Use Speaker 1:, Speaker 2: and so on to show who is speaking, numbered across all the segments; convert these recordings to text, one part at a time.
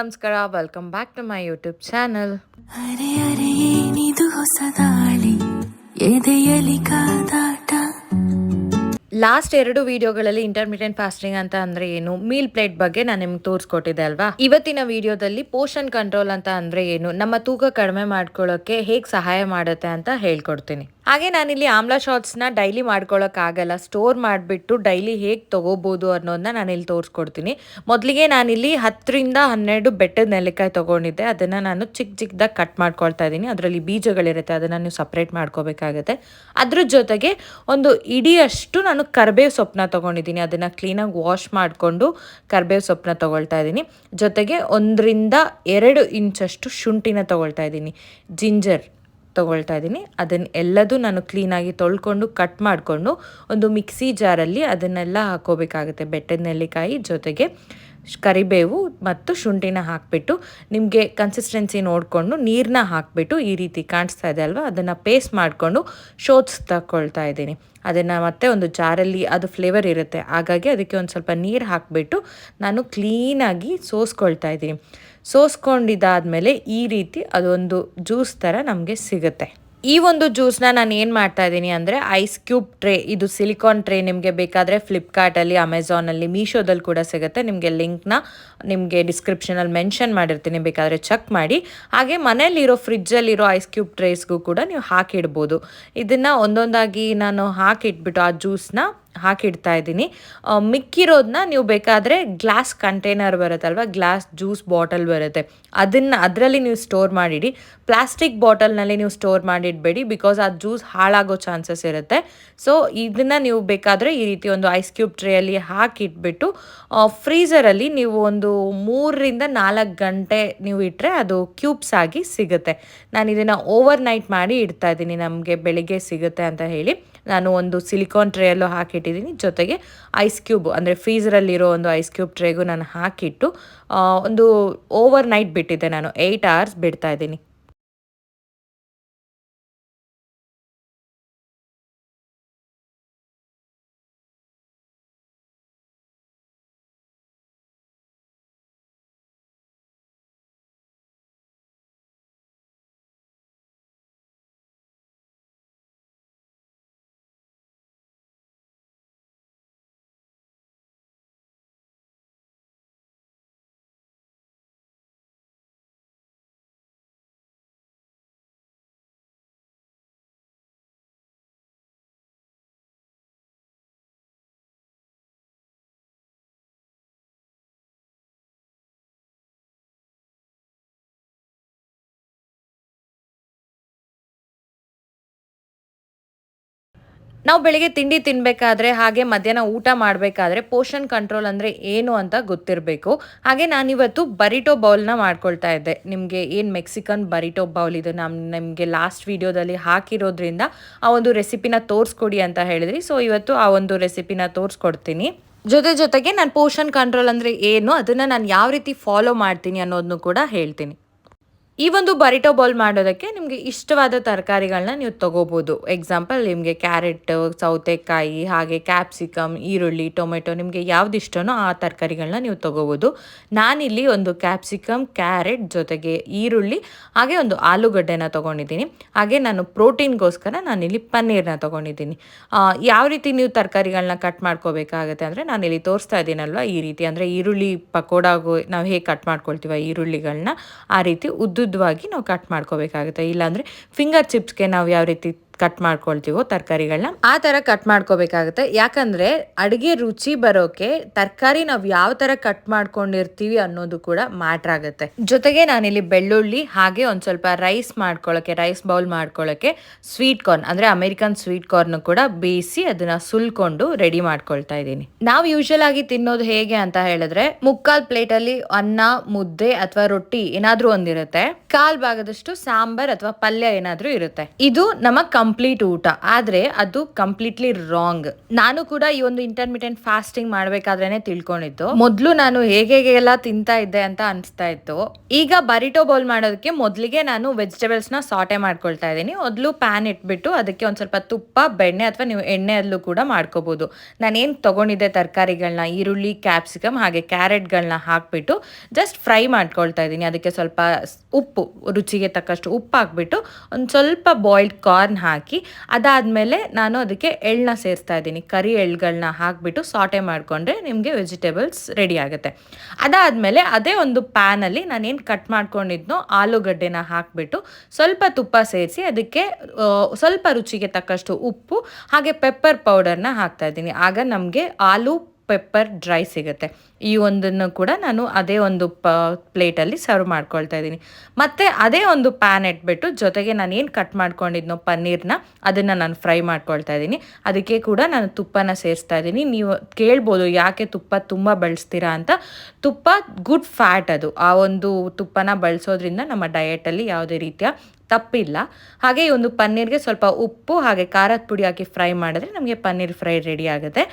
Speaker 1: ನಮಸ್ಕಾರ. Welcome back to my YouTube channel
Speaker 2: ಅರೆ ಅರೆ ಏನಿದು ಹೊಸದಾಳಿ ಎದೆಯಲಿ ಕಾದಾಟ?
Speaker 1: ಲಾಸ್ಟ್ ಎರಡು ವಿಡಿಯೋಗಳಲ್ಲಿ ಇಂಟರ್ಮೀಡಿಯಂಟ್ ಫಾಸ್ಟಿಂಗ್ ಅಂತ ಅಂದ್ರೆ ಏನು? ಮೀಲ್ ಪ್ಲೇಟ್ ಬಗ್ಗೆ ನಾನು ನಿಮ್ಗೆ ತೋರಿಸ್ಕೊಟ್ಟಿದ್ದೆ ಅಲ್ವಾ? ಇವತ್ತಿನ ವಿಡಿಯೋದಲ್ಲಿ ಪೋಷನ್ ಕಂಟ್ರೋಲ್ ಅಂತ ಅಂದ್ರೆ ಏನು? ನಮ್ಮ ತೂಕ ಕಡಿಮೆ ಮಾಡ್ಕೊಳ್ಳೋಕೆ ಹೇಗೆ ಸಹಾಯ ಮಾಡುತ್ತೆ ಅಂತ ಹೇಳ್ಕೊಡ್ತೀನಿ. ಹಾಗೆ ನಾನಿಲ್ಲಿ ಆಮ್ಲಾ ಶಾಟ್ಸ್ನ ಡೈಲಿ ಮಾಡ್ಕೊಳ್ಳೋಕ್ಕಾಗಲ್ಲ ಸ್ಟೋರ್ ಮಾಡಿಬಿಟ್ಟು ಡೈಲಿ ಹೇಗೆ ತೊಗೋಬೋದು ಅನ್ನೋದನ್ನ ನಾನಿಲ್ಲಿ ತೋರಿಸ್ಕೊಡ್ತೀನಿ. ಮೊದಲಿಗೆ ನಾನಿಲ್ಲಿ ಹತ್ತರಿಂದ ಹನ್ನೆರಡು ಬೆಟ್ಟದ ನೆಲ್ಲಿಕಾಯಿ ತೊಗೊಂಡಿದ್ದೆ. ಅದನ್ನು ನಾನು ಚಿಕ್ಕ ಚಿಕ್ಕದಾಗಿ ಕಟ್ ಮಾಡ್ಕೊಳ್ತಾ ಇದ್ದೀನಿ. ಅದರಲ್ಲಿ ಬೀಜಗಳಿರುತ್ತೆ. ಅದನ್ನು ನೀವು ಸಪ್ರೇಟ್ ಮಾಡ್ಕೋಬೇಕಾಗತ್ತೆ. ಅದ್ರ ಜೊತೆಗೆ ಒಂದು ಇಡಿಯಷ್ಟು ನಾನು ಕರ್ಬೇವು ಸೊಪ್ಪನ್ನ ತೊಗೊಂಡಿದ್ದೀನಿ. ಅದನ್ನು ಕ್ಲೀನಾಗಿ ವಾಶ್ ಮಾಡಿಕೊಂಡು ಕರ್ಬೇವು ಸೊಪ್ಪನ್ನ ತೊಗೊಳ್ತಾ ಇದ್ದೀನಿ. ಜೊತೆಗೆ ಒಂದರಿಂದ ಎರಡು ಇಂಚಷ್ಟು ಶುಂಠಿನ ತೊಗೊಳ್ತಾ ಇದ್ದೀನಿ. ಜಿಂಜರ್ ತೊಗೊಳ್ತಾ ಇದ್ದೀನಿ. ಅದನ್ನ ಎಲ್ಲದೂ ನಾನು ಕ್ಲೀನಾಗಿ ತೊಳ್ಕೊಂಡು ಕಟ್ ಮಾಡಿಕೊಂಡು, ಒಂದು ಮಿಕ್ಸಿ ಜಾರಲ್ಲಿ ಅದನ್ನೆಲ್ಲ ಹಾಕೋಬೇಕಾಗುತ್ತೆ ಬೆಟ್ಟದ ನೆಲ್ಲಿಕಾಯಿ ಜೊತೆಗೆ ಕರಿಬೇವು ಮತ್ತು ಶುಂಠಿನ ಹಾಕಿಬಿಟ್ಟು, ನಿಮಗೆ ಕನ್ಸಿಸ್ಟೆನ್ಸಿ ನೋಡಿಕೊಂಡು ನೀರನ್ನ ಹಾಕಿಬಿಟ್ಟು ಈ ರೀತಿ ಕಾಣಿಸ್ತಾ ಇದೆ ಅಲ್ವಾ? ಅದನ್ನು ಪೇಸ್ಟ್ ಮಾಡಿಕೊಂಡು ಶೋತ್ಸ್ ತಗೊಳ್ತಾ ಇದ್ದೀನಿ. ಅದನ್ನು ಮತ್ತೆ ಒಂದು ಜಾರಲ್ಲಿ ಅದು ಫ್ಲೇವರ್ ಇರುತ್ತೆ. ಹಾಗಾಗಿ ಅದಕ್ಕೆ ಒಂದು ಸ್ವಲ್ಪ ನೀರು ಹಾಕಿಬಿಟ್ಟು, ನಾನು ಕ್ಲೀನಾಗಿ ಸೋಸ್ಕೊಳ್ತಾ ಇದ್ದೀನಿ. ಸೋಸ್ಕೊಂಡಿದ್ದಾದಮೇಲೆ ಈ ರೀತಿ ಅದೊಂದು ಜ್ಯೂಸ್ ಥರ ನಮಗೆ ಸಿಗುತ್ತೆ. ಈ ಒಂದು ಜ್ಯೂಸ್ನ ನಾನು ಏನು ಮಾಡ್ತಾ ಇದ್ದೀನಿ ಅಂದರೆ ಐಸ್ ಕ್ಯೂಬ್ ಟ್ರೇ, ಇದು ಸಿಲಿಕಾನ್ ಟ್ರೇ ನಿಮಗೆ ಬೇಕಾದರೆ ಫ್ಲಿಪ್ಕಾರ್ಟಲ್ಲಿ ಅಮೆಝಾನಲ್ಲಿ ಮೀಶೋದಲ್ಲಿ ಕೂಡ ಸಿಗುತ್ತೆ. ನಿಮಗೆ ಲಿಂಕ್ನ ನಿಮಗೆ ಡಿಸ್ಕ್ರಿಪ್ಷನಲ್ಲಿ ಮೆನ್ಷನ್ ಮಾಡಿರ್ತೀನಿ, ಬೇಕಾದರೆ ಚೆಕ್ ಮಾಡಿ. ಹಾಗೆ ಮನೇಲಿರೋ ಫ್ರಿಜ್ಜಲ್ಲಿರೋ ಐಸ್ ಕ್ಯೂಬ್ ಟ್ರೇಸ್ಗೂ ಕೂಡ ನೀವು ಹಾಕಿಡ್ಬೋದು. ಇದನ್ನು ಒಂದೊಂದಾಗಿ ನಾನು ಹಾಕಿಟ್ಬಿಟ್ಟು ಆ ಜ್ಯೂಸ್ನ ಹಾಕಿಡ್ತಾ ಇದ್ದೀನಿ ಮಿಕ್ಕಿರೋದನ್ನ ನೀವು ಬೇಕಾದರೆ ಗ್ಲಾಸ್ ಕಂಟೈನರ್ ಬರುತ್ತಲ್ವ, ಗ್ಲಾಸ್ ಜ್ಯೂಸ್ ಬಾಟಲ್ ಬರುತ್ತೆ. ಅದನ್ನು, ಅದರಲ್ಲಿ ನೀವು ಸ್ಟೋರ್ ಮಾಡಿಡಿ. ಪ್ಲಾಸ್ಟಿಕ್ ಬಾಟಲ್ನಲ್ಲಿ ನೀವು ಸ್ಟೋರ್ ಮಾಡಿಡಬೇಡಿ ಬಿಕಾಸ್ ಆ ಜ್ಯೂಸ್ ಹಾಳಾಗೋ ಚಾನ್ಸಸ್ ಇರುತ್ತೆ. ಸೊ, ಇದನ್ನು ನೀವು ಬೇಕಾದರೆ ಈ ರೀತಿ ಒಂದು ಐಸ್ ಕ್ಯೂಬ್ ಟ್ರೇಯಲ್ಲಿ ಹಾಕಿಟ್ಬಿಟ್ಟು ಫ್ರೀಸರಲ್ಲಿ ನೀವು ಒಂದು ಮೂರರಿಂದ ನಾಲ್ಕು ಗಂಟೆ ನೀವು ಇಟ್ಟರೆ ಅದು ಕ್ಯೂಬ್ಸ್ ಆಗಿ ಸಿಗುತ್ತೆ. ನಾನು ಇದನ್ನು ಓವರ್ ನೈಟ್ ಮಾಡಿ ಇಡ್ತಾ ಇದ್ದೀನಿ ನಮಗೆ ಬೆಳಿಗ್ಗೆ ಸಿಗುತ್ತೆ ಅಂತ ಹೇಳಿ. ನಾನು ಒಂದು ಸಿಲಿಕಾನ್ ಟ್ರೇಯಲ್ಲೂ ಹಾಕಿಟ್ಟಿದ್ದೀನಿ. ಜೊತೆಗೆ ಐಸ್ ಕ್ಯೂಬ್ ಅಂದರೆ ಫ್ರೀಸರಲ್ಲಿರೋ ಒಂದು ಐಸ್ ಕ್ಯೂಬ್ ಟ್ರೇಗೂ ನಾನು ಹಾಕಿಟ್ಟು ಒಂದು ಓವರ್ ನೈಟ್ ಬಿಟ್ಟಿದ್ದೆ ನಾನು. ಏಯ್ಟ್ ಅವರ್ಸ್ ಬಿಡ್ತಾ ಇದ್ದೀನಿ. ನಾವು ಬೆಳಿಗ್ಗೆ ತಿಂಡಿ ತಿನ್ನಬೇಕಾದ್ರೆ ಹಾಗೆ ಮಧ್ಯಾಹ್ನ ಊಟ ಮಾಡಬೇಕಾದ್ರೆ ಪೋಷನ್ ಕಂಟ್ರೋಲ್ ಅಂದರೆ ಏನು ಅಂತ ಗೊತ್ತಿರಬೇಕು. ಹಾಗೆ ನಾನಿವತ್ತು ಬರಿಟೋ ಬೌಲ್ನ ಮಾಡ್ಕೊಳ್ತಾ ಇದ್ದೆ. ನಿಮಗೆ ಏನು ಮೆಕ್ಸಿಕನ್ ಬರಿಟೋ ಬೌಲ್ ಇದು ನಾನು ನಿಮಗೆ ಲಾಸ್ಟ್ ವಿಡಿಯೋದಲ್ಲಿ ಹಾಕಿರೋದ್ರಿಂದ ಆ ಒಂದು ರೆಸಿಪಿನ ತೋರಿಸ್ಕೊಡಿ ಅಂತ ಹೇಳಿದ್ರಿ. ಸೊ ಇವತ್ತು ಆ ಒಂದು ರೆಸಿಪಿನ ತೋರಿಸ್ಕೊಡ್ತೀನಿ. ಜೊತೆ ಜೊತೆಗೆ ನಾನು ಪೋಷನ್ ಕಂಟ್ರೋಲ್ ಅಂದರೆ ಏನು, ಅದನ್ನು ನಾನು ಯಾವ ರೀತಿ ಫಾಲೋ ಮಾಡ್ತೀನಿ ಅನ್ನೋದನ್ನು ಕೂಡ ಹೇಳ್ತೀನಿ. ಈ ಒಂದು ಬರಿಟೋ ಬೌಲ್ ಮಾಡೋದಕ್ಕೆ ನಿಮಗೆ ಇಷ್ಟವಾದ ತರಕಾರಿಗಳನ್ನ ನೀವು ತಗೋಬೋದು. ಎಕ್ಸಾಂಪಲ್ ನಿಮಗೆ ಕ್ಯಾರೆಟ್ ಸೌತೆಕಾಯಿ, ಹಾಗೆ ಕ್ಯಾಪ್ಸಿಕಮ್ ಈರುಳ್ಳಿ ಟೊಮೆಟೊ ನಿಮಗೆ ಯಾವ್ದು ಇಷ್ಟನೋ ಆ ತರಕಾರಿಗಳನ್ನ ನೀವು ತಗೋಬೋದು. ನಾನಿಲ್ಲಿ ಒಂದು ಕ್ಯಾಪ್ಸಿಕಮ್ ಕ್ಯಾರೆಟ್ ಜೊತೆಗೆ ಈರುಳ್ಳಿ, ಹಾಗೆ ಒಂದು ಆಲೂಗಡ್ಡೆನ ತೊಗೊಂಡಿದ್ದೀನಿ. ಹಾಗೆ ನಾನು ಪ್ರೋಟೀನ್ಗೋಸ್ಕರ ನಾನಿಲ್ಲಿ ಪನ್ನೀರ್ನ ತೊಗೊಂಡಿದ್ದೀನಿ. ಯಾವ ರೀತಿ ನೀವು ತರಕಾರಿಗಳನ್ನ ಕಟ್ ಮಾಡ್ಕೋಬೇಕಾಗತ್ತೆ ಅಂದರೆ ನಾನಿಲ್ಲಿ ತೋರಿಸ್ತಾ ಇದ್ದೀನಲ್ವ ಈ ರೀತಿ. ಅಂದರೆ ಈರುಳ್ಳಿ ಪಕೋಡಾಗು ನಾವು ಹೇಗೆ ಕಟ್ ಮಾಡ್ಕೊಳ್ತೀವ ಈರುಳ್ಳಿಗಳನ್ನ ಆ ರೀತಿ ಉದ್ದುದ್ದವಾಗಿ ನಾವು ಕಟ್ ಮಾಡ್ಕೋಬೇಕಾಗುತ್ತೆ. ಇಲ್ಲಾಂದರೆ ಫಿಂಗರ್ ಚಿಪ್ಸ್ಗೆ ನಾವು ಯಾವ ರೀತಿ ಕಟ್ ಮಾಡ್ಕೊಳ್ತೀವೋ ತರಕಾರಿಗಳನ್ನ ಆ ಥರ ಕಟ್ ಮಾಡ್ಕೋಬೇಕಾಗುತ್ತೆ. ಯಾಕಂದರೆ ಅಡುಗೆ ರುಚಿ ಬರೋಕೆ ತರಕಾರಿ ನಾವು ಯಾವ ಥರ ಕಟ್ ಮಾಡ್ಕೊಂಡಿರ್ತೀವಿ ಅನ್ನೋದು ಕೂಡ ಮ್ಯಾಟ್ರ್ ಆಗುತ್ತೆ. ಜೊತೆಗೆ ನಾನಿಲ್ಲಿ ಬೆಳ್ಳುಳ್ಳಿ ಹಾಗೆ ಒಂದು ಸ್ವಲ್ಪ ರೈಸ್ ಮಾಡ್ಕೊಳ್ಳೋಕ್ಕೆ ರೈಸ್ ಬೌಲ್ ಮಾಡ್ಕೊಳ್ಳೋಕ್ಕೆ ಸ್ವೀಟ್ ಕಾರ್ನ್ ಅಂದರೆ ಅಮೆರಿಕನ್ ಸ್ವೀಟ್ ಕಾರ್ನ್ ಕೂಡ ಬೇಯಿಸಿ ಅದನ್ನ ಸುಲ್ಕೊಂಡು ರೆಡಿ ಮಾಡ್ಕೊಳ್ತಾ ಇದ್ದೀನಿ. ನಾವು ಯೂಶಲ್ ಆಗಿ ತಿನ್ನೋದು ಹೇಗೆ ಅಂತ ಹೇಳಿದ್ರೆ ಮುಕ್ಕಾಲ್ ಪ್ಲೇಟಲ್ಲಿ ಅನ್ನ, ಮುದ್ದೆ ಅಥವಾ ರೊಟ್ಟಿ ಏನಾದರೂ ಒಂದಿರುತ್ತೆ. ಕಾಲ್ ಭಾಗದಷ್ಟು ಸಾಂಬಾರ್ ಅಥವಾ ಪಲ್ಯ ಏನಾದರೂ ಇರುತ್ತೆ. ಇದು ನಮ್ಮ ಕಂಪ್ಲೀಟ್ ಊಟ. ಆದರೆ ಅದು ಕಂಪ್ಲೀಟ್ಲಿ ರಾಂಗ್ ನಾನು ಕೂಡ ಈ ಒಂದು ಇಂಟರ್ಮಿಟೆಂಟ್ ಫಾಸ್ಟಿಂಗ್ ಮಾಡ್ಬೇಕಾದ್ರೇನೆ ತಿಳ್ಕೊಂಡಿದ್ದು. ಮೊದಲು ನಾನು ಹೇಗೆ ಹೇಗೆಲ್ಲ ತಿಂತಾ ಇದ್ದೆ ಅಂತ ಅನಿಸ್ತಾ ಇತ್ತು. ಈಗ ಬರಿಟೋ ಬೌಲ್ ಮಾಡೋದಕ್ಕೆ ಮೊದಲಿಗೆ ನಾನು ವೆಜಿಟೇಬಲ್ಸ್ನ ಸಾಟೆ ಮಾಡ್ಕೊಳ್ತಾ ಇದ್ದೀನಿ. ಮೊದಲು ಪ್ಯಾನ್ ಇಟ್ಬಿಟ್ಟು ಅದಕ್ಕೆ ಒಂದು ಸ್ವಲ್ಪ ತುಪ್ಪ, ಬೆಣ್ಣೆ ಅಥವಾ ನೀವು ಎಣ್ಣೆಯಲ್ಲೂ ಕೂಡ ಮಾಡ್ಕೋಬಹುದು ಏನು ತಗೊಂಡಿದ್ದೆ ತರಕಾರಿಗಳನ್ನ ಈರುಳ್ಳಿ ಕ್ಯಾಪ್ಸಿಕಮ್ ಹಾಗೆ ಕ್ಯಾರೆಟ್ಗಳನ್ನ ಹಾಕ್ಬಿಟ್ಟು ಜಸ್ಟ್ ಫ್ರೈ ಮಾಡ್ಕೊಳ್ತಾ ಇದ್ದೀನಿ. ಅದಕ್ಕೆ ಸ್ವಲ್ಪ ಉಪ್ಪು, ರುಚಿಗೆ ತಕ್ಕಷ್ಟು ಉಪ್ಪು ಹಾಕ್ಬಿಟ್ಟು ಒಂದು ಸ್ವಲ್ಪ ಬಾಯ್ಲ್ಡ್ ಕಾರ್ನ್ ಹಾಕಿ ಅದಾದಮೇಲೆ ನಾನು ಅದಕ್ಕೆ ಎಳ್ಳನ್ನ ಸೇರಿಸ್ತಾ ಇದ್ದೀನಿ. ಕರಿ ಎಳ್ಗಳನ್ನ ಹಾಕಿಬಿಟ್ಟು ಸಾಟೆ ಮಾಡಿಕೊಂಡ್ರೆ ನಿಮಗೆ ವೆಜಿಟೇಬಲ್ಸ್ ರೆಡಿ ಆಗುತ್ತೆ. ಅದಾದಮೇಲೆ ಅದೇ ಒಂದು ಪ್ಯಾನಲ್ಲಿ ನಾನೇನು ಕಟ್ ಮಾಡ್ಕೊಂಡಿದ್ನೋ ಆಲೂಗಡ್ಡೆನ ಹಾಕಿಬಿಟ್ಟು ಸ್ವಲ್ಪ ತುಪ್ಪ ಸೇರಿಸಿ ಅದಕ್ಕೆ ಸ್ವಲ್ಪ ರುಚಿಗೆ ತಕ್ಕಷ್ಟು ಉಪ್ಪು ಹಾಗೆ ಪೆಪ್ಪರ್ ಪೌಡರ್ನ ಹಾಕ್ತಾ ಇದ್ದೀನಿ. ಆಗ ನಮಗೆ ಆಲೂ ಪೆಪ್ಪರ್ ಡ್ರೈ ಸಿಗುತ್ತೆ. ಈ ಒಂದನ್ನು ಕೂಡ ನಾನು ಅದೇ ಒಂದು ಪ, ಪ್ಲೇಟಲ್ಲಿ ಸರ್ವ್ ಮಾಡ್ಕೊಳ್ತಾ ಇದ್ದೀನಿ. ಮತ್ತು ಅದೇ ಒಂದು ಪ್ಯಾನ್ ಇಟ್ಬಿಟ್ಟು ಜೊತೆಗೆ ನಾನು ಏನು ಕಟ್ ಮಾಡ್ಕೊಂಡಿದ್ನೋ ಪನ್ನೀರ್ನ ಅದನ್ನು ನಾನು ಫ್ರೈ ಮಾಡ್ಕೊಳ್ತಾ ಇದ್ದೀನಿ. ಅದಕ್ಕೆ ಕೂಡ ನಾನು ತುಪ್ಪನ ಸೇರಿಸ್ತಾ ಇದ್ದೀನಿ. ನೀವು ಕೇಳ್ಬೋದು ಯಾಕೆ ತುಪ್ಪ ತುಂಬ ಬಳಸ್ತೀರಾ ಅಂತ. ತುಪ್ಪ ಗುಡ್ ಫ್ಯಾಟ್ ಅದು. ಆ ಒಂದು ತುಪ್ಪನ ಬಳಸೋದ್ರಿಂದ ನಮ್ಮ ಡಯೆಟಲ್ಲಿ ಯಾವುದೇ ರೀತಿಯ ತಪ್ಪಿಲ್ಲ. ಹಾಗೆ ಈ ಒಂದು ಪನ್ನೀರ್ಗೆ ಸ್ವಲ್ಪ ಉಪ್ಪು, ಹಾಗೆ ಖಾರದ ಪುಡಿ ಹಾಕಿ ಫ್ರೈ ಮಾಡಿದ್ರೆ ನಮಗೆ ಪನ್ನೀರ್ ಫ್ರೈ ರೆಡಿ ಆಗುತ್ತೆ.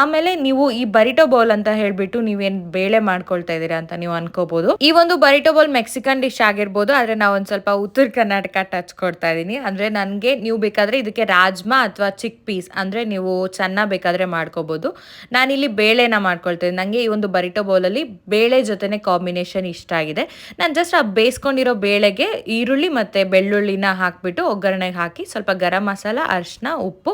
Speaker 1: ಆಮೇಲೆ ನೀವು ಈ ಬರಿಟೋ ಬೌಲ್ ಅಂತ ಹೇಳ್ಬಿಟ್ಟು ನೀವೇನು ಬೇಳೆ ಮಾಡ್ಕೊಳ್ತಾ ಇದ್ದೀರಾ ಅಂತ ನೀವು ಅನ್ಕೋಬಹುದು ಈ ಒಂದು ಬರಿಟೋ ಬೌಲ್ ಮೆಕ್ಸಿಕನ್ ಡಿಶ್ ಆಗಿರ್ಬೋದು, ಆದ್ರೆ ನಾವು ಒಂದು ಸ್ವಲ್ಪ ಉತ್ತರ ಕರ್ನಾಟಕ ಟಚ್ ಕೊಡ್ತಾ ಇದ್ದೀನಿ ಅಂದ್ರೆ ನನಗೆ ನೀವು ಬೇಕಾದ್ರೆ ಇದಕ್ಕೆ ರಾಜ್ಮಾ ಅಥವಾ ಚಿಕ್ ಪೀಸ್ ಅಂದ್ರೆ ನೀವು ಚೆನ್ನ ಬೇಕಾದ್ರೆ ಮಾಡ್ಕೋಬಹುದು ನಾನಿಲ್ಲಿ ಬೇಳೆನ ಮಾಡ್ಕೊಳ್ತಾ ಇದ್ದೀನಿ. ನನಗೆ ಈ ಒಂದು ಬರಿಟೋ ಬೌಲಲ್ಲಿ ಬೇಳೆ ಜೊತೆನೆ ಕಾಂಬಿನೇಷನ್ ಇಷ್ಟ ಆಗಿದೆ. ನಾನು ಜಸ್ಟ್ ಆ ಬೇಯಿಸ್ಕೊಂಡಿರೋ ಬೇಳೆಗೆ ಈರುಳ್ಳಿ ಮತ್ತೆ ಬೆಳ್ಳುಳ್ಳಿನ ಹಾಕಿಬಿಟ್ಟು ಒಗ್ಗರಣೆಗೆ ಹಾಕಿ ಸ್ವಲ್ಪ ಗರಂ ಮಸಾಲ ಅರಿಶಿನ ಉಪ್ಪು.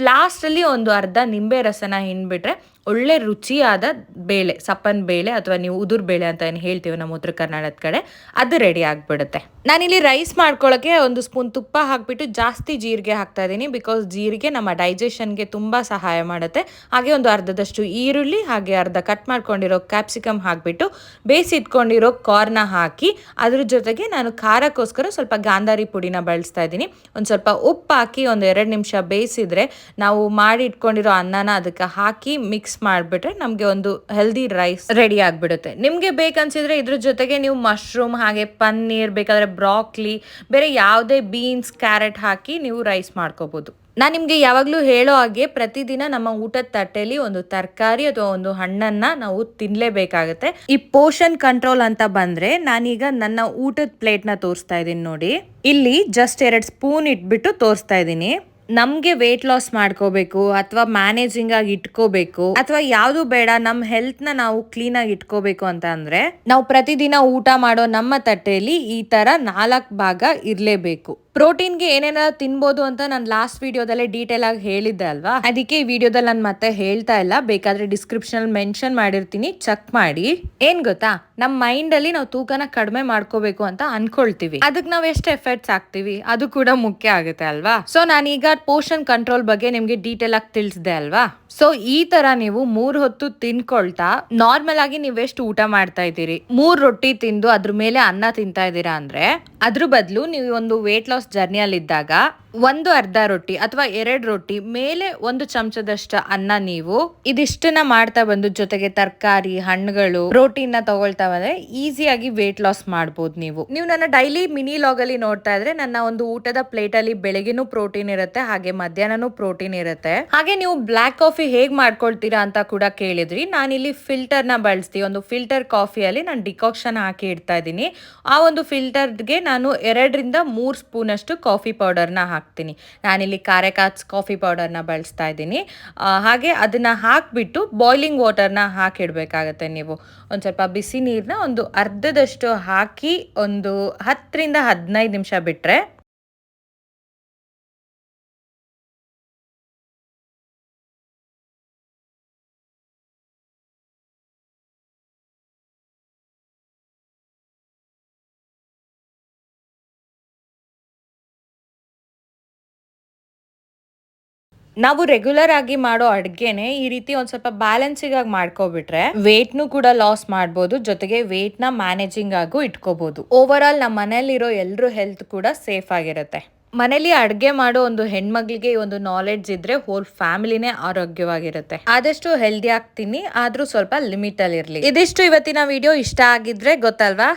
Speaker 1: ಲಾಸ್ಟಲ್ಲಿ ಒಂದು ಅರ್ಧ ನಿಂಬೆ ರಸನ ಹಿಂಡ್ಬಿಟ್ರೆ ಒಳ್ಳೆ ರುಚಿಯಾದ ಬೇಳೆ, ಸಪ್ಪನ್ ಬೇಳೆ ಅಥವಾ ನೀವು ಉದುರ್ ಬೇಳೆ ಅಂತ ಏನು ಹೇಳ್ತೀವಿ ನಮ್ಮ ಉತ್ತರ ಕರ್ನಾಟಕದ ಕಡೆ, ಅದು ರೆಡಿ ಆಗಿಬಿಡುತ್ತೆ. ನಾನಿಲ್ಲಿ ರೈಸ್ ಮಾಡ್ಕೊಳ್ಳೋಕೆ ಒಂದು ಸ್ಪೂನ್ ತುಪ್ಪ ಹಾಕ್ಬಿಟ್ಟು ಜಾಸ್ತಿ ಜೀರಿಗೆ ಹಾಕ್ತಾ ಇದ್ದೀನಿ ಬಿಕಾಸ್ ಜೀರಿಗೆ ನಮ್ಮ ಡೈಜೆಷನ್ಗೆ ತುಂಬ ಸಹಾಯ ಮಾಡುತ್ತೆ. ಹಾಗೆ ಒಂದು ಅರ್ಧದಷ್ಟು ಈರುಳ್ಳಿ, ಹಾಗೆ ಅರ್ಧ ಕಟ್ ಮಾಡ್ಕೊಂಡಿರೋ ಕ್ಯಾಪ್ಸಿಕಮ್ ಹಾಕ್ಬಿಟ್ಟು ಬೇಯಿಸಿಟ್ಕೊಂಡಿರೋ ಕಾರ್ನ ಹಾಕಿ ಅದ್ರ ಜೊತೆಗೆ ನಾನು ಖಾರಕ್ಕೋಸ್ಕರ ಸ್ವಲ್ಪ ಗಾಂಧಾರಿ ಪುಡಿನ ಬಳಸ್ತಾ ಇದ್ದೀನಿ. ಒಂದು ಸ್ವಲ್ಪ ಉಪ್ಪು ಹಾಕಿ ಒಂದು ಎರಡು ನಿಮಿಷ ಬೇಯಿಸಿದ್ರೆ ನಾವು ಮಾಡಿ ಇಟ್ಕೊಂಡಿರೋ ಅನ್ನನ ಅದಕ್ಕೆ ಹಾಕಿ ಮಿಕ್ಸ್ ಮಾಡಿಬಿಟ್ರೆ ನಮಗೆ ಒಂದು ಹೆಲ್ದಿ ರೈಸ್ ರೆಡಿ ಆಗಿಬಿಡುತ್ತೆ. ನಿಮಗೆ ಬೇಕನ್ಸಿದ್ರೆ ಇದ್ರ ಜೊತೆಗೆ ನೀವು ಮಶ್ರೂಮ್ ಹಾಗೆ ಪನ್ನೀರ್, ಬೇಕಾದ್ರೆ ಬ್ರಾಕ್ಲಿ ಬೇರೆ ಯಾವುದೇ ಬೀನ್ಸ್ ಕ್ಯಾರೆಟ್ ಹಾಕಿ ನೀವು ರೈಸ್ ಮಾಡ್ಕೋಬೋದು. ನಾನು ನಿಮಗೆ ಯಾವಾಗಲೂ ಹೇಳೋ ಹಾಗೆ ಪ್ರತಿದಿನ ನಮ್ಮ ಊಟದ ತಟ್ಟೆಯಲ್ಲಿ ಒಂದು ತರಕಾರಿ ಅಥವಾ ಒಂದು ಹಣ್ಣನ್ನ ನಾವು ತಿನ್ನಲೇಬೇಕಾಗುತ್ತೆ ಈ ಪೋಷನ್ ಕಂಟ್ರೋಲ್ ಅಂತ ಬಂದ್ರೆ ನಾನೀಗ ನನ್ನ ಊಟದ ಪ್ಲೇಟ್ನ ತೋರಿಸ್ತಾ ಇದ್ದೀನಿ ನೋಡಿ. ಇಲ್ಲಿ ಜಸ್ಟ್ ಎರಡು ಸ್ಪೂನ್ ಇಟ್ಬಿಟ್ಟು ತೋರಿಸ್ತಾ ಇದ್ದೀನಿ. ನಮ್ಗೆ ವೇಟ್ ಲಾಸ್ ಮಾಡ್ಕೋಬೇಕು ಅಥವಾ ಮ್ಯಾನೇಜಿಂಗ್ ಆಗಿ ಇಟ್ಕೋಬೇಕು ಅಥವಾ ಯಾವುದು ಬೇಡ ನಮ್ಮ ಹೆಲ್ತ್ನ ನಾವು ಕ್ಲೀನ್ ಆಗಿ ಇಟ್ಕೋಬೇಕು ಅಂತ ಅಂದ್ರೆ ನಾವು ಪ್ರತಿದಿನ ಊಟ ಮಾಡೋ ನಮ್ಮ ತಟ್ಟೆಯಲ್ಲಿ ಈ ತರ ನಾಲ್ಕು ಭಾಗ ಇರ್ಲೇಬೇಕು. ಪ್ರೋಟೀನ್ಗೆ ಏನೇನ ತಿನ್ಬೋದು ಅಂತ ನಾನು ಲಾಸ್ಟ್ ವಿಡಿಯೋದಲ್ಲೇ ಡೀಟೇಲ್ ಆಗಿ ಹೇಳಿದ್ದೆ ಅಲ್ವಾ? ಅದಕ್ಕೆ ಈ ವಿಡಿಯೋದಲ್ಲಿ ನಾನು ಮತ್ತೆ ಹೇಳ್ತಾ ಇಲ್ಲ. ಬೇಕಾದ್ರೆ ಡಿಸ್ಕ್ರಿಪ್ಷನ್ ಅಲ್ಲಿ ಮೆನ್ಷನ್ ಮಾಡಿರ್ತೀನಿ. ಚೆಕ್ ಮಾಡಿ. ಏನ್ ಗೊತ್ತಾ? ನಮ್ಮ ಮೈಂಡ್ ಅಲ್ಲಿ ನಾವು ತೂಕನ ಕಡಿಮೆ ಮಾಡ್ಕೋಬೇಕು ಅಂತ ಅನ್ಕೊಳ್ತೀವಿ. ಅದಕ್ಕೆ ನಾವು ಎಷ್ಟು ಎಫರ್ಟ್ಸ್ ಹಾಕ್ತಿವಿ? ಅದು ಕೂಡ ಮುಖ್ಯ ಆಗುತ್ತೆ ಅಲ್ವಾ? ಸೊ ನಾನೀಗ ಪೋಷನ್ ಕಂಟ್ರೋಲ್ ಬಗ್ಗೆ ನಿಮ್ಗೆ ಡೀಟೇಲ್ ಆಗಿ ತಿಳಿಸಿದೆ ಅಲ್ವಾ? ಸೊ ಈ ತರ ನೀವು ಮೂರ್ ಹೊತ್ತು ತಿನ್ಕೊಳ್ತಾ ನಾರ್ಮಲ್ ಆಗಿ ನೀವು ಎಷ್ಟು ಊಟ ಮಾಡ್ತಾ ಇದ್ದೀರಿ? ಮೂರ್ ರೊಟ್ಟಿ ತಿಂದು ಅದ್ರ ಮೇಲೆ ಅನ್ನ ತಿಂತಾ ಇದ್ದೀರಾ ಅಂದ್ರೆ, ಅದ್ರ ಬದಲು ನೀವು ಒಂದು ವೇಟ್ ಲಾಸ್ ಜರ್ನಿಯಲ್ಲಿ ಇದ್ದಾಗ ಒಂದು ಅರ್ಧ ರೊಟ್ಟಿ ಅಥವಾ ಎರಡು ರೊಟ್ಟಿ ಮೇಲೆ ಒಂದು ಚಮಚದಷ್ಟು ಅನ್ನ ನೀವು ಇದಿಷ್ಟನ್ನ ಮಾಡ್ತಾ ಬಂದು ಜೊತೆಗೆ ತರಕಾರಿ, ಹಣ್ಣುಗಳು ಪ್ರೋಟೀನ್ನ ತಗೊಳ್ತಾ ಬಂದ್ರೆ ಈಸಿಯಾಗಿ ವೇಟ್ ಲಾಸ್ ಮಾಡ್ಬೋದು ನೀವು. ನೀವು ನನ್ನ ಡೈಲಿ ಮಿನಿ ಲಾಗ್ ಅಲ್ಲಿ ನೋಡ್ತಾ ಇದ್ರೆ ನನ್ನ ಒಂದು ಊಟದ ಪ್ಲೇಟ್ ಅಲ್ಲಿ ಬೆಳಗ್ಗೆನೂ ಪ್ರೋಟೀನ್ ಇರುತ್ತೆ, ಹಾಗೆ ಮಧ್ಯಾಹ್ನನೂ ಪ್ರೋಟೀನ್ ಇರುತ್ತೆ. ಹಾಗೆ ನೀವು ಬ್ಲಾಕ್ ಕಾಫಿ ಹೇಗ್ ಮಾಡ್ಕೊಳ್ತೀರಾ ಅಂತ ಕೂಡ ಕೇಳಿದ್ರಿ. ನಾನಿಲ್ಲಿ ಫಿಲ್ಟರ್ನ ಬಳಸ್ತೀವಿ ಒಂದು ಫಿಲ್ಟರ್ ಕಾಫಿಯಲ್ಲಿ ನಾನು ಡಿಕಾಕ್ಷನ್ ಹಾಕಿ ಇಡ್ತಾ ಇದ್ದೀನಿ. ಆ ಒಂದು ಫಿಲ್ಟರ್ಗೆ ನಾನು ಎರಡರಿಂದ ಮೂರು ಸ್ಪೂನ್ ಅಷ್ಟು ಕಾಫಿ ಪೌಡರ್ನ ಹಾಕ್ತೀನಿ. ನಾನಿಲ್ಲಿ ಕಾರೆಕಾಚ್ ಕಾಫಿ ಪೌಡರ್ನ ಬಳಸ್ತಾ ಇದ್ದೀನಿ. ಹಾಗೆ ಅದನ್ನು ಹಾಕಿಬಿಟ್ಟು ಬಾಯ್ಲಿಂಗ್ ವಾಟರ್ನ ಹಾಕಿಡಬೇಕಾಗತ್ತೆ ನೀವು. ಒಂದು ಸ್ವಲ್ಪ ಬಿಸಿ ನೀರನ್ನ ಒಂದು ಅರ್ಧದಷ್ಟು ಹಾಕಿ ಒಂದು ಹತ್ತರಿಂದ ಹದಿನೈದು ನಿಮಿಷ ಬಿಟ್ಟರೆ ನಾವು ರೆಗ್ಯುಲರ್ ಆಗಿ ಮಾಡೋ ಅಡ್ಗೆನೆ ಈ ರೀತಿ ಒಂದ್ ಸ್ವಲ್ಪ ಬ್ಯಾಲೆನ್ಸಿಂಗ್ ಆಗಿ ಮಾಡ್ಕೊಬಿಟ್ರೆ ವೇಟ್ನು ಕೂಡ ಲಾಸ್ ಮಾಡ್ಬೋದು, ಜೊತೆಗೆ ವೇಟ್ನ ಮ್ಯಾನೇಜಿಂಗ್ ಆಗು ಇಟ್ಕೋಬಹುದು ಓವರ್ ಆಲ್ ನಮ್ಮ ಮನೇಲಿರೋ ಎಲ್ಲರೂ ಹೆಲ್ತ್ ಕೂಡ ಸೇಫ್ ಆಗಿರುತ್ತೆ. ಮನೇಲಿ ಅಡ್ಗೆ ಮಾಡೋ ಒಂದು ಹೆಣ್ಮಗಳಿಗೆ ಒಂದು ನಾಲೆಡ್ಜ್ ಇದ್ರೆ ಹೋಲ್ ಫ್ಯಾಮಿಲಿನೇ ಆರೋಗ್ಯವಾಗಿರುತ್ತೆ. ಆದಷ್ಟು ಹೆಲ್ದಿ ಆಗ್ತೀನಿ, ಆದ್ರೂ ಸ್ವಲ್ಪ ಲಿಮಿಟ್ ಅಲ್ಲಿ ಇರ್ಲಿ ಇದಿಷ್ಟು ಇವತ್ತಿನ ವಿಡಿಯೋ ಇಷ್ಟ ಆಗಿದ್ರೆ ಗೊತ್ತಲ್ವಾ?